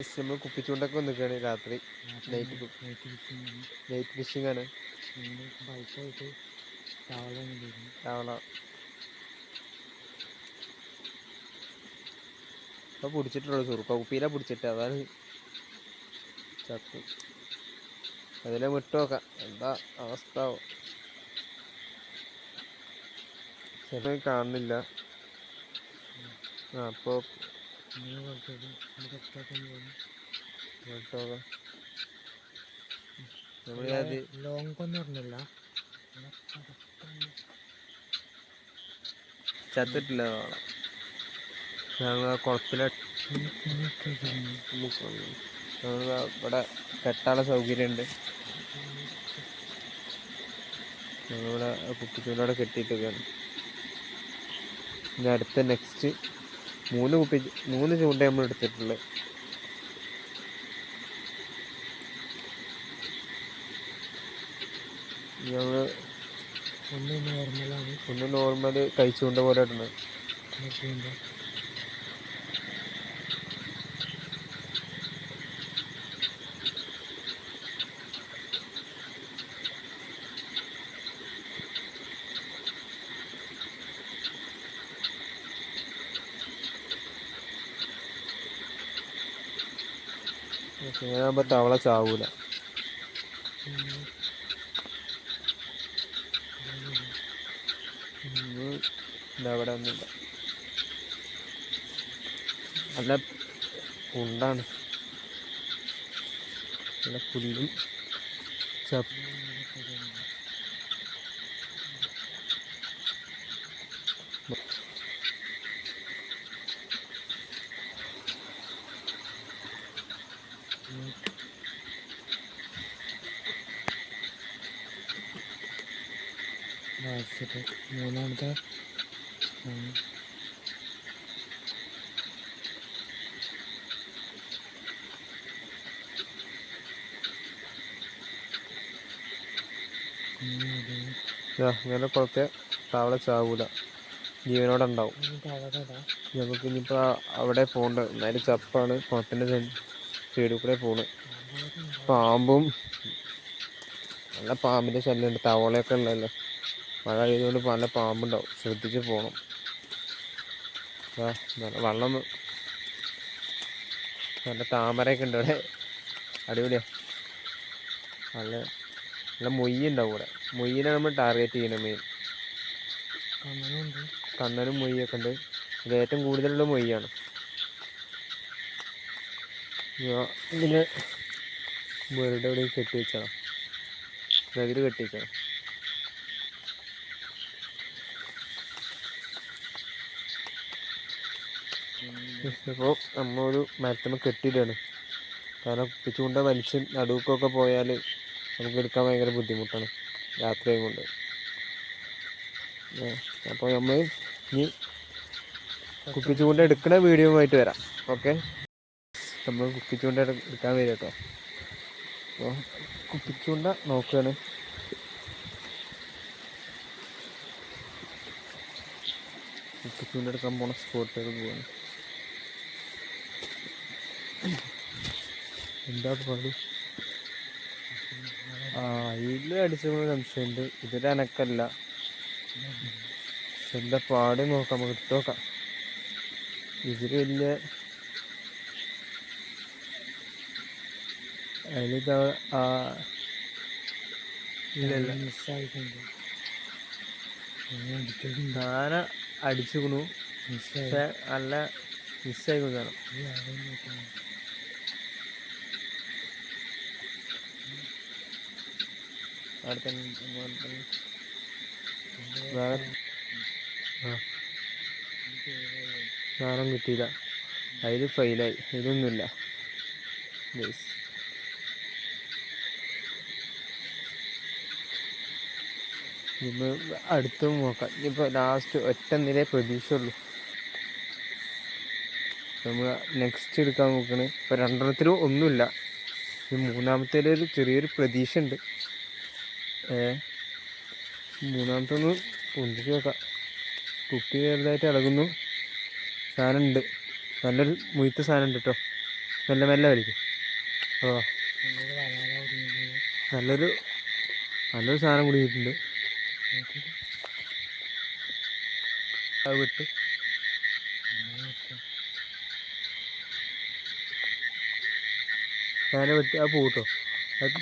നമ്മൾ കുപ്പിച്ചൂണ്ടൊക്കെ നിൽക്കുകയാണ് രാത്രി. നൈറ്റ് നൈറ്റ് ഫിഷിംഗ് ആണ്. ബൈക്കായിട്ട് തവള ഇപ്പൊ പിടിച്ചിട്ടുള്ളൂ സുറുക്ക കുപ്പിയിലാ പിടിച്ചിട്ട്. അതാണ് ചത്തു. അതിലെ വിട്ടു നോക്കാം. എന്താ അവസ്ഥ? ചില കാണുന്നില്ല. ആ അപ്പോ ലോങ് ഒന്നും പറഞ്ഞില്ല ചത്തിട്ടില്ല ഞങ്ങൾ കുളത്തിലെ ഞങ്ങൾ ഇവിടെ കെട്ടാനുള്ള സൗകര്യമുണ്ട് ഞങ്ങളിവിടെ കുട്ടിച്ചൂടെ കെട്ടിയിട്ടൊക്കെയാണ്. ഇനി അടുത്ത നെക്സ്റ്റ് മൂന്ന് കുപ്പി മൂന്ന് ചൂണ്ട നമ്മൾ എടുത്തിട്ടുള്ളത്. ഞങ്ങൾ ഒന്ന് നോർമലാണ് ഒന്ന് നോർമൽ കഴിച്ചുകൊണ്ട് പോലെ ഇടുന്നത് നോക്കുമ്പോൾ ഇങ്ങനെയാകുമ്പോൾ തവള ചാവൂല. അവിടെ ഒന്നുമില്ല നല്ല ഉണ്ടാണ് നല്ല പുല്ലും ചപ്പ് വായിച്ചിട്ട് മൂന്നാമത്തെ ഇങ്ങനെ കുറച്ച് തവള ചാവൂല. ജീവനോടെ ഉണ്ടാവും നമുക്ക് ഇനിയിപ്പോൾ അവിടെ പോകണ്ട. എന്നാലും ചപ്പാണ് കുളത്തിന്റെ സൈഡിൽ കൂടെ പോണ്. പാമ്പും നല്ല പാമ്പിന്റെ ശല്യമുണ്ട്. തവളയൊക്കെ ഉള്ളതല്ലേ? മഴ ആയതുകൊണ്ട് നല്ല പാമ്പുണ്ടാവും. ശ്രദ്ധിച്ച് പോകണം വെള്ളം നല്ല താമരയൊക്കെ ഉണ്ട് ഇവിടെ. അടിപൊളിയാ. നല്ല നല്ല മൊയ്യ ഉണ്ടാവും ഇവിടെ. മൊയ്യിനെ നമ്മൾ ടാർഗറ്റ് ചെയ്യണം മെയിൻ കണ്ണനും മൊയ്യൊക്കെ ഉണ്ട്. ഇത് ഏറ്റവും കൂടുതലുള്ള മൊയ്യാണ്. ഇങ്ങനെ മുരട് എവിടെയും കെട്ടി വെച്ചാണ് നഗര് കെട്ടി വെച്ചാണ് ഇപ്പോൾ നമ്മളൊരു മരത്തുമ്മ കെട്ടിയിടാണ്. കാരണം ചൂണ്ട വലിച്ച് നടുക്കൊക്കെ പോയാൽ നമുക്ക് എടുക്കാൻ ഭയങ്കര ബുദ്ധിമുട്ടാണ് രാത്രിയും കൊണ്ട്. അപ്പോൾ നമ്മൾ ഇനി കുപ്പിച്ചുകൊണ്ട് എടുക്കുന്ന വീഡിയോ ആയിട്ട് വരാം. ഓക്കെ? നമ്മൾ കുപ്പിച്ചുകൊണ്ട് എടു- എടുക്കാൻ വരും കേട്ടോ. അപ്പോൾ കുപ്പിച്ചൂണ്ട നോക്കുകയാണ് കുപ്പിച്ചുകൊണ്ട് എടുക്കാൻ പോണ സ്പോട്ടുകൾ പോവാണ്. എന്താ പാട് ആ ഇതിൽ അടിച്ചുകൊണ്ട് സംശയമുണ്ട്. ഇതിൽ അനക്കല്ല. എന്താ പാട് നോക്കാം നമുക്ക് ഇട്ട് നോക്കാം. ഇതിൽ വലിയ അതിലിതാ ആ ഇല്ലല്ല. മിസ്സായിട്ടുണ്ട് പക്ഷെ നല്ല മിസ്സായി കൊണ്ടാണ് ഈ ആളെ നോക്കണം. അടുത്ത വേറെ ആ സാധനം കിട്ടിയില്ല. അതിൽ ഫെയിലായി. ഇതൊന്നുമില്ല. ഇനിയിപ്പോ അടുത്ത് നോക്കാം. ഇനിയിപ്പോൾ ലാസ്റ്റ് ഒറ്റ നില പ്രതീക്ഷയുള്ളൂ. നമ്മൾ നെക്സ്റ്റ് എടുക്കാൻ നോക്കണേ. ഇപ്പോൾ രണ്ടെണ്ണത്തിലും ഒന്നുമില്ല. ഈ മൂന്നാമത്തേലൊരു ചെറിയൊരു പ്രതീക്ഷ ഉണ്ട് ഏ? മൂന്നാമത്തെ ഒന്ന് പൊന്തിച്ച് നോക്കാം. കുപ്പി ചെറുതായിട്ട് ഇളകുന്നു. സാധനം ഉണ്ട് നല്ലൊരു മുയത്ത സാധനം ഉണ്ട് കേട്ടോ. മെല്ലെ മെല്ലെ വലിക്കും. ഓ നല്ലൊരു നല്ലൊരു സാധനം കുടിയിട്ടുണ്ട് അത് വിട്ട്. സാധനം വിട്ട് ആ പൂട്ടോ അത്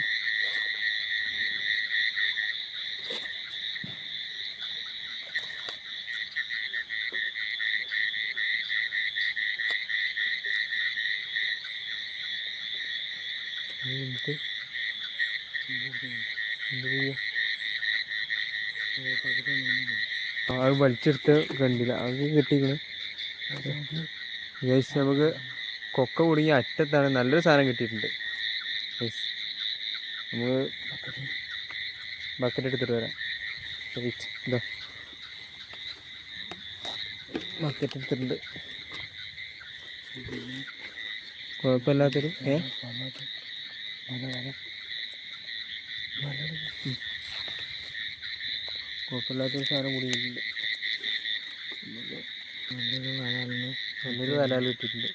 എന്ത് അത് വലിച്ചെടുത്ത് കണ്ടില്ല. അത് കിട്ടിക്കണ്. ഗൈസ് നമുക്ക് കൊക്ക കുടുങ്ങി അറ്റത്താണ് നല്ലൊരു സാധനം കിട്ടിയിട്ടുണ്ട്. ഗൈസ് നമുക്ക് ബക്കറ്റ് എടുത്തിട്ട് വരാം. ഇതാ. ബക്കറ്റ് എടുത്തിട്ടുണ്ട്. കുഴപ്പമില്ലാത്തൊരു ഏ? കുഴപ്പമില്ലാത്തൊരു സാധനം കൂടി നല്ലൊരു വരാലിന് നല്ലൊരു വരാൽ കിട്ടിയിട്ടുണ്ട്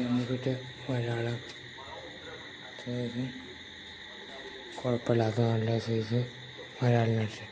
നമുക്കിട്ട് കുഴപ്പമില്ലാത്ത നല്ല സൈസ് വരാലിനടിച്ച്